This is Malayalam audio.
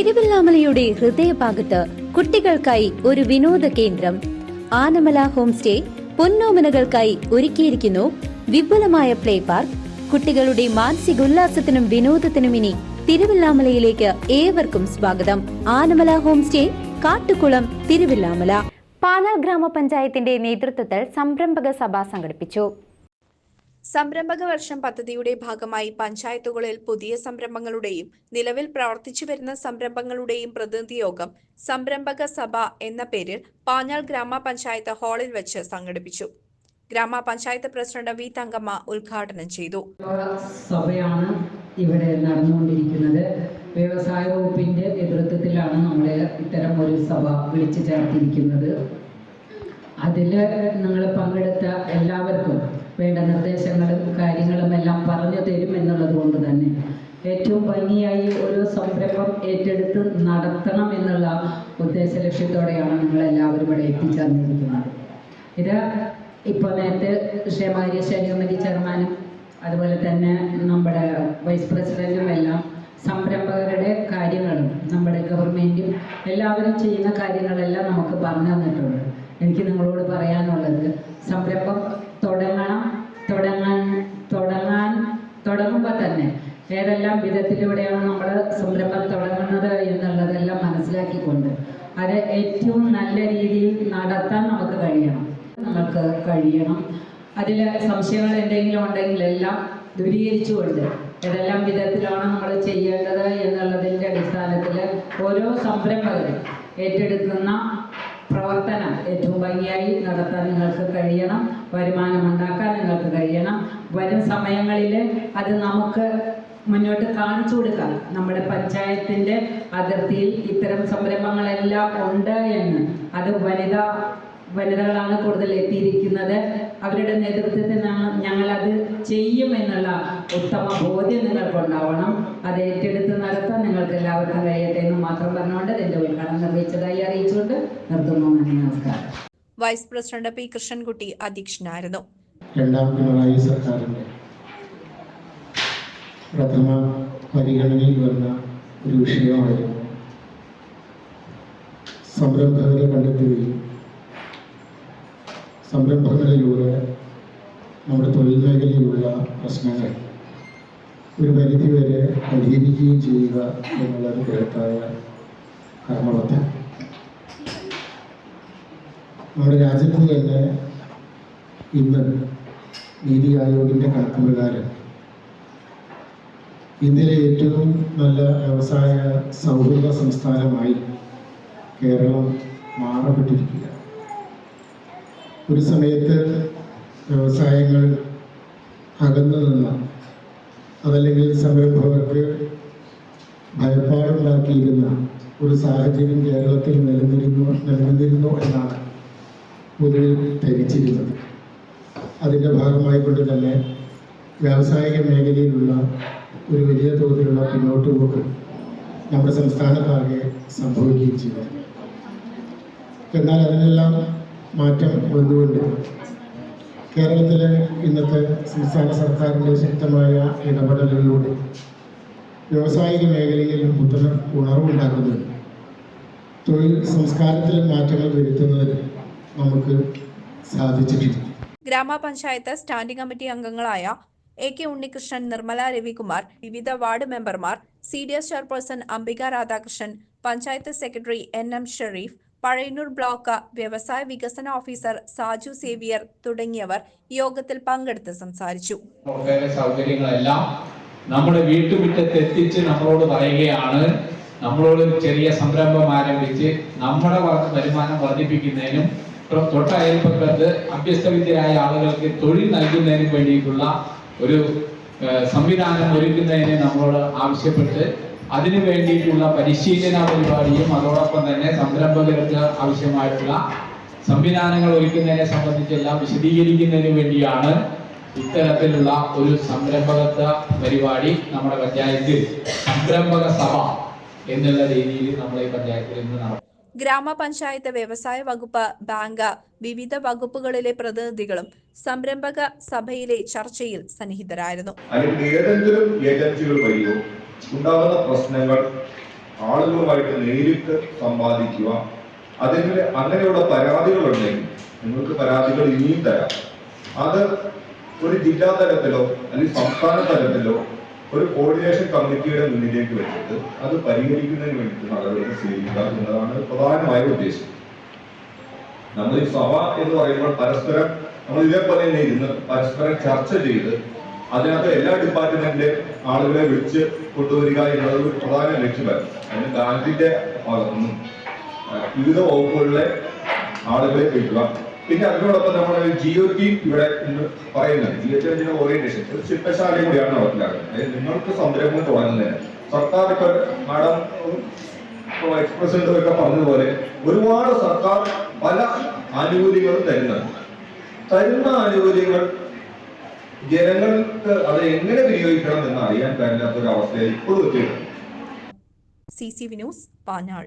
തിരുവല്ലാമലയുടെ ഹൃദയഭാഗത്ത് കുട്ടികൾക്കായി ഒരു വിനോദ കേന്ദ്രം. ആനമല ഹോം സ്റ്റേ പൊന്നോമനകൾക്കായി ഒരുക്കിയിരിക്കുന്നു വിപുലമായ പ്ലേ പാർക്ക്. കുട്ടികളുടെ മാനസികോല്ലാസത്തിനും വിനോദത്തിനും ഇനി തിരുവല്ലാമലയിലേക്ക് ഏവർക്കും സ്വാഗതം. Anamala home stay Kattukulam Thiruvallamala. Pala ഗ്രാമപഞ്ചായത്തിന്റെ നേതൃത്വത്തിൽ സംരംഭക സഭ സംഘടിപ്പിച്ചു. സംരംഭക വർഷം പദ്ധതിയുടെ ഭാഗമായി പഞ്ചായത്തുകളിൽ പുതിയ സംരംഭങ്ങളുടെയും നിലവിൽ പ്രവർത്തിച്ചു വരുന്ന സംരംഭങ്ങളുടെയും പ്രതിനിധി യോഗം സംരംഭക സഭ എന്ന പേരിൽ പാഞ്ഞാൾ ഗ്രാമപഞ്ചായത്ത് ഹാളിൽ വെച്ച് സംഘടിപ്പിച്ചു. ഗ്രാമപഞ്ചായത്ത് പ്രസിഡന്റ് വി തങ്കമ്മ ഉദ്ഘാടനം ചെയ്തു. സഭയാണ് ഇവിടെ നടന്നുകൊണ്ടിരിക്കുന്നത്. വ്യവസായ വകുപ്പിന്റെ നേതൃത്വത്തിലാണ് നമ്മൾ ഇത്തരം ഒരു സഭ വിളിച്ചു ചേർത്തിരിക്കുന്നത്. അതിൽ നിങ്ങൾ പങ്കെടുത്ത എല്ലാവർക്കും വേണ്ട നിർദ്ദേശങ്ങളും കാര്യങ്ങളും എല്ലാം പറഞ്ഞു തരും എന്നുള്ളത് കൊണ്ട് തന്നെ. ഏറ്റവും ഭംഗിയായി ഒരു സംരംഭം ഏറ്റെടുത്ത് നടത്തണം എന്നുള്ള ഉദ്ദേശ ലക്ഷ്യത്തോടെയാണ് നിങ്ങളെല്ലാവരും ഇവിടെ എത്തിച്ചേർന്നിരിക്കുന്നത് ഇത് ഇപ്പോൾ നേരത്തെ ക്ഷേമാര്യ ശൈലമതി ചെയർമാനും അതുപോലെ തന്നെ നമ്മുടെ വൈസ് പ്രസിഡന്റും എല്ലാം സംരംഭകരുടെ കാര്യങ്ങളും നമ്മുടെ ഗവൺമെന്റും എല്ലാവരും ചെയ്യുന്ന കാര്യങ്ങളെല്ലാം നമുക്ക് പറഞ്ഞു തന്നിട്ടുണ്ട്. എനിക്ക് നിങ്ങളോട് പറയാനുള്ളത് സംരംഭം തുടങ്ങണം ഏതെല്ലാം വിധത്തിലൂടെയാണ് നമ്മൾ സംരംഭം തുടങ്ങുന്നത് എന്നുള്ളതെല്ലാം മനസ്സിലാക്കിക്കൊണ്ട് അത് ഏറ്റവും നല്ല രീതിയിൽ നടത്താൻ നമുക്ക് കഴിയണം. നമുക്ക് കഴിയണം. അതിൽ സംശയങ്ങൾ എന്തെങ്കിലും ഉണ്ടെങ്കിൽ എല്ലാം ദൂരീകരിച്ചുകൊണ്ട് ഏതെല്ലാം വിധത്തിലാണ് നമ്മൾ ചെയ്യേണ്ടത് എന്നുള്ളതിന്റെ അടിസ്ഥാനത്തിൽ ഓരോ സംരംഭകരും ഏറ്റെടുക്കുന്ന പ്രവർത്തനം ഏറ്റവും ഭംഗിയായി നടത്താൻ നിങ്ങൾക്ക് കഴിയണം. വരുമാനം ഉണ്ടാക്കാൻ നിങ്ങൾക്ക് കഴിയണം. വരും സമയങ്ങളിൽ അത് നമുക്ക് മുന്നോട്ട് കാണിച്ചു കൊടുക്കാം നമ്മുടെ പഞ്ചായത്തിന്റെ അതിർത്തിയിൽ ഇത്തരം സംരംഭങ്ങളെല്ലാം ഉണ്ട് എന്ന്. അത് വനിതാ വനിതകളാണ് കൂടുതൽ എത്തിയിരിക്കുന്നത്. അവരുടെ നേതൃത്വത്തിൽ ഞങ്ങൾ അത് ചെയ്യും എന്നുള്ള ഉത്തമ ബോധ്യം നിങ്ങൾക്ക് ഉണ്ടാവണം അത് ഏറ്റെടുത്ത് നടത്താൻ നിങ്ങൾക്ക് എല്ലാവർക്കും കഴിയട്ടെ എന്ന് മാത്രം പറഞ്ഞുകൊണ്ട് എന്റെ ഉദ്ഘാടനം നിർവഹിച്ചതായി അറിയിച്ചുകൊണ്ട് നിർത്തുന്നു. നന്ദി നമസ്കാരം. വൈസ് പ്രസിഡന്റ് പി കൃഷ്ണൻകുട്ടി അധ്യക്ഷനായിരുന്നു. രണ്ടാം പിണറായി സർക്കാരിന്റെ പ്രഥമ പരിഗണനയിൽ വന്ന ഒരു വിഷയമായിരുന്നു. സംരംഭകരെ കണ്ടെത്തുകയും സംരംഭങ്ങളിലൂടെ നമ്മുടെ തൊഴിൽ മേഖലയിലുള്ള പ്രശ്നങ്ങൾ ഒരു പരിധിവരെ പരിഹരിക്കുകയും ചെയ്യുക എന്നുള്ളൊരു ബൃഹത്തായ കർമ്മപദ്ധതി നമ്മുടെ രാജ്യത്ത് തന്നെ ഇന്ന് നീതി ആയോഗിന്റെ കണക്ക് പ്രകാരം ഇന്ത്യയിലെ ഏറ്റവും നല്ല വ്യവസായ സൗഹൃദ സംസ്ഥാനമായി കേരളം മാറപ്പെട്ടിരിക്കുക. ഒരു സമയത്ത് വ്യവസായങ്ങൾ അകന്നു നിന്ന അതല്ലെങ്കിൽ സംരംഭകർക്ക് ഭയപ്പാടുണ്ടാക്കിയിരുന്ന ഒരു സാഹചര്യം കേരളത്തിൽ നിലനിന്നിരുന്നു നിലനിന്നിരുന്നു എന്നാണ് പൊതുവിൽ ധരിച്ചിരുന്നത്. അതിന്റെ ഭാഗമായിക്കൊണ്ട് തന്നെ വ്യാവസായിക മേഖലയിലുള്ള ഒരു വലിയ തോതിലുള്ള പിന്നോട്ട് പോക്ക് നമ്മുടെ സംസ്ഥാനത്താകെ സംഭവിക്കുകയും ചെയ്തു. എന്നാൽ അതിനെല്ലാം മാറ്റം വന്നുകൊണ്ട് കേരളത്തിലെ ഇന്നത്തെ സംസ്ഥാന സർക്കാരിന്റെ ശക്തമായ ഇടപെടലുകളിലൂടെ വ്യാവസായിക മേഖലയിൽ പുത്തൻ ഉണർവുണ്ടാക്കുന്നതിന് തൊഴിൽ സംസ്കാരത്തിൽ മാറ്റങ്ങൾ വരുത്തുന്നതിന് നമുക്ക് സാധിച്ചിട്ടുണ്ട് ഗ്രാമപഞ്ചായത്ത് സ്റ്റാൻഡിംഗ് കമ്മിറ്റി അംഗങ്ങളായ എ കെ ഉണ്ണികൃഷ്ണൻ നിർമ്മല രവികുമാർ വിവിധ വാർഡ് മെമ്പർമാർ C D S chairperson Ambika Radhakrishnan panchayat secretary N M Sherif Pazhayannur block വ്യവസായ വികസന ഓഫീസർ സാജു സേവിയർ തുടങ്ങിയവർ യോഗത്തിൽ പങ്കെടുത്ത് സംസാരിച്ചു. സൗകര്യങ്ങളെല്ലാം നമ്മുടെ വീട്ടുമുറ്റത്ത് എത്തിച്ച് നമ്മളോട് പറയുകയാണ്. നമ്മളോട് ചെറിയ സംരംഭം ആരംഭിച്ച് നമ്മുടെ വരുമാനം വർദ്ധിപ്പിക്കുന്നതിനും തൊട്ടയൽപ്പക്കത്ത് അഭ്യസ്തവിദ്യരായ ആളുകൾക്ക് തൊഴിൽ നൽകുന്നതിനും വേണ്ടിയിട്ടുള്ള ഒരു സംവിധാനം ഒരുക്കുന്നതിന് നമ്മളോട് ആവശ്യപ്പെട്ട് അതിനു വേണ്ടിയിട്ടുള്ള പരിശീലന പരിപാടിയും അതോടൊപ്പം തന്നെ സംരംഭകർക്ക് ആവശ്യമായിട്ടുള്ള സംവിധാനങ്ങൾ ഒരുക്കുന്നതിനെ സംബന്ധിച്ചെല്ലാം വിശദീകരിക്കുന്നതിന് വേണ്ടിയാണ് ഇത്തരത്തിലുള്ള ഒരു സംരംഭകത്വ പരിപാടി നമ്മുടെ പഞ്ചായത്തിൽ സംരംഭക സഭ എന്നുള്ള രീതിയിൽ നമ്മുടെ ഈ പഞ്ചായത്തിൽ ഇന്ന് നടത്തും ഗ്രാമപഞ്ചായത്ത് വ്യവസായ വകുപ്പ് ബാങ്ക് വിവിധ വകുപ്പുകളിലെ പ്രതിനിധികളും സംരംഭക സഭയിലെ ചർച്ചയിൽ സന്നിഹിതരായിരുന്നു. ഏതെങ്കിലും ഏജൻസികൾ വഴിയോ ഉണ്ടാകുന്ന പ്രശ്നങ്ങൾ ആളുകളുമായിട്ട് നേരിട്ട് സംവാദിക്കുക അതിന് അങ്ങനെയുള്ള പരാതികളുണ്ടെങ്കിൽ നിങ്ങൾക്ക് പരാതികൾ ഇനിയും തരാം. അത് ഒരു ജില്ലാ തലത്തിലോ അല്ലെങ്കിൽ സംസ്ഥാന തലത്തിലോ ഒരു കോർഡിനേഷൻ കമ്മിറ്റിയുടെ മുന്നിലേക്ക് വെച്ചിട്ട് അത് പരിഹരിക്കുന്നതിന് വേണ്ടി നടപടികൾ സ്വീകരിക്കുക എന്നതാണ് പ്രധാനമായ ഉദ്ദേശം. നമ്മൾ ഈ സഭ എന്ന് പറയുമ്പോൾ പരസ്പരം നമ്മൾ ഇതേപോലെ തന്നെ ഇരുന്ന് പരസ്പരം ചർച്ച ചെയ്ത് അതിനകത്ത് എല്ലാ ഡിപ്പാർട്ട്മെന്റിലെ ആളുകളെ വിളിച്ച് കൊണ്ടുവരിക എന്നത് ഒരു പ്രധാന ലക്ഷ്യമാണ് അതിന് ഗാന്ധിന്റെ ഭാഗത്തുനിന്നും വിവിധ വകുപ്പുകളിലെ ആളുകളെ വിളിക്കുക പിന്നെ അതിനോടൊപ്പം നമ്മൾ ജിയോ ടീം ഇവിടെ ഇന്ന് പറയുന്നത് ജിയോ ടീമിന്റെ ഓറിയന്റേഷൻ ഒരു ശില്പശാലയും കൂടിയാണ് നടപ്പിലാക്കുന്നത്. അതായത് നിങ്ങൾക്ക് സംരംഭം തുടങ്ങുന്നതിന് സർക്കാർ ഇപ്പൊ മാഡം എക്സ് പ്രസിഡന്റ് ഒക്കെ പറഞ്ഞതുപോലെ ഒരുപാട് സർക്കാർ പല ആനുകൂല്യങ്ങളും തരുന്നുണ്ട്. തരുന്ന ആനുകൂല്യങ്ങൾ ജനങ്ങൾക്ക് അത് എങ്ങനെ വിനിയോഗിക്കണം എന്ന് അറിയാൻ കഴിയാത്ത ഒരു അവസ്ഥയിൽ ഇപ്പോഴും എത്തിയിട്ടുണ്ട്. സി സി വിനോസ് പാഞ്ഞാൾ.